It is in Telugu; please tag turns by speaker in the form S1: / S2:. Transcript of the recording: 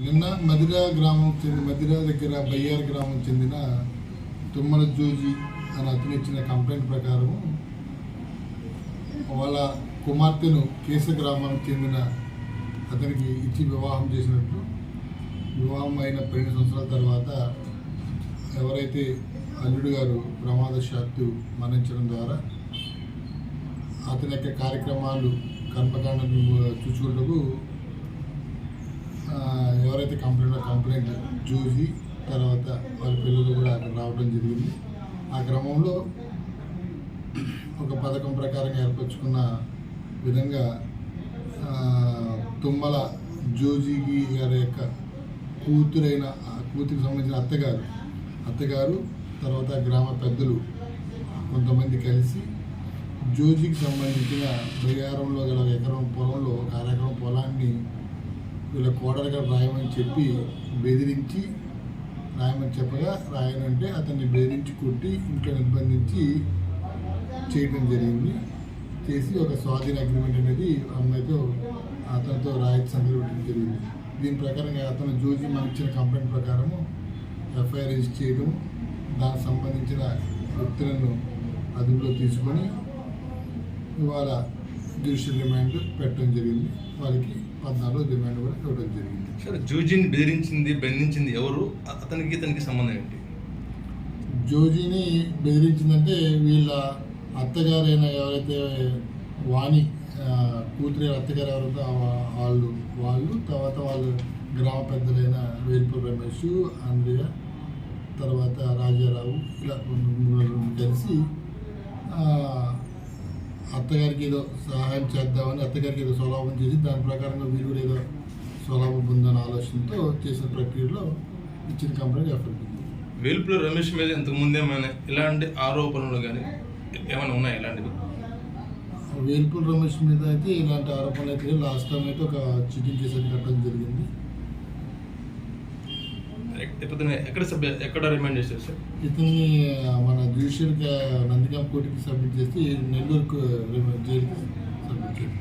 S1: నిన్న మదిరా గ్రామం చెంది మదిరా దగ్గర బయ్యార్ గ్రామం చెందిన తుమ్మల జోజి అని అతను ఇచ్చిన కంప్లైంట్ ప్రకారం వాళ్ళ కుమార్తెను కేశ గ్రామానికి చెందిన అతనికి ఇచ్చి వివాహం చేసినట్లు వివాహం అయిన పన్నెండు సంవత్సరాల తర్వాత ఎవరైతే అల్లుడు గారు ప్రమాదశాత్తు మరణించడం ద్వారా అతని యొక్క కార్యక్రమాలు కర్మకాండను చూసుకుంటూ ఎవరైతే కంప్లైంట్ చూసి తర్వాత వాళ్ళ పిల్లలు కూడా అక్కడ రావడం జరిగింది. ఆ క్రమంలో ఒక పథకం ప్రకారం ఏర్పరచుకున్న విధంగా తుమ్మల జోజీకి గారి యొక్క కూతురైన ఆ కూతురికి సంబంధించిన అత్తగారు అత్తగారు తర్వాత గ్రామ పెద్దలు కొంతమంది కలిసి జోజికి సంబంధించిన బయ్యారంలో గల ఎకరం పొలంలో ఒక అరెకరం పొలాన్ని వీళ్ళ కోడలుగా రాయమని చెప్పి బెదిరించి రాయమని చెప్పగా రాయనంటే అతన్ని బెదిరించి కొట్టి ఇంట్లో నిర్బంధించి చేయడం జరిగింది. చేసి ఒక స్వాధీన అగ్రిమెంట్ అనేది అమ్మాయితో అతనితో రాయట్ సంతకం పెట్టడం జరిగింది. దీని ప్రకారంగా అతను జోజి మనకిచ్చిన కంప్లైంట్ ప్రకారము ఎఫ్ఐఆర్ రిజిస్టర్ చేయడం దానికి సంబంధించిన వ్యక్తులను అదుపులో తీసుకొని ఇవాళ జ్యుడిషియల్ రిమాండ్ పెట్టడం జరిగింది. వాళ్ళకి పద్నాలుగు రిమాండ్ కూడా ఇవ్వడం జరిగింది.
S2: సార్ జూజిని బెదిరించింది బంధించింది ఎవరు? అతనికి ఇతనికి సంబంధం ఏంటి?
S1: జోజీని బెదిరించిందంటే వీళ్ళ అత్తగారైన ఎవరైతే వాణి కూతురి అత్తగారు ఎవరైతే వాళ్ళు వాళ్ళు తర్వాత వాళ్ళు గ్రామ పెద్దలైన వేల్పూర్ రమేష్ ఆంధ్రయ తర్వాత రాజారావు ఇలా కలిసి అత్తగారికి ఏదో సహాయం చేద్దామని అత్తగారికి ఏదో స్వలాభం చేసి దాని ప్రకారంగా వీరు కూడా ఏదో స్వలాభం పొందని ఆలోచనతో చేసిన ప్రక్రియలో ఇచ్చిన కంపెనీ ఎఫెక్ట్
S2: వేల్పుల రమేష్ మీద ఇంతకు ముందు ఏమైనా ఇలాంటి ఆరోపణలు కానీ ఏమైనా ఉన్నాయి ఇలాంటివి?
S1: వేల్పూర్ రమేష్ మీద అయితే ఇలాంటి ఆరోపణలు అయితే లాస్ట్ టైం అయితే ఒక చీటింగ్ కేసు కట్టడం జరిగింది
S2: ఇతను ఎక్కడ సభ్య ఎక్కడ రిమైండ్ చేశారు సార్
S1: ఇతన్ని మన జ్యుడిషియల్ నందిగాం కోర్టుకి సబ్మిట్ చేసి నెల్లూరుకు జైలుకి సబ్మిట్ చేయాలి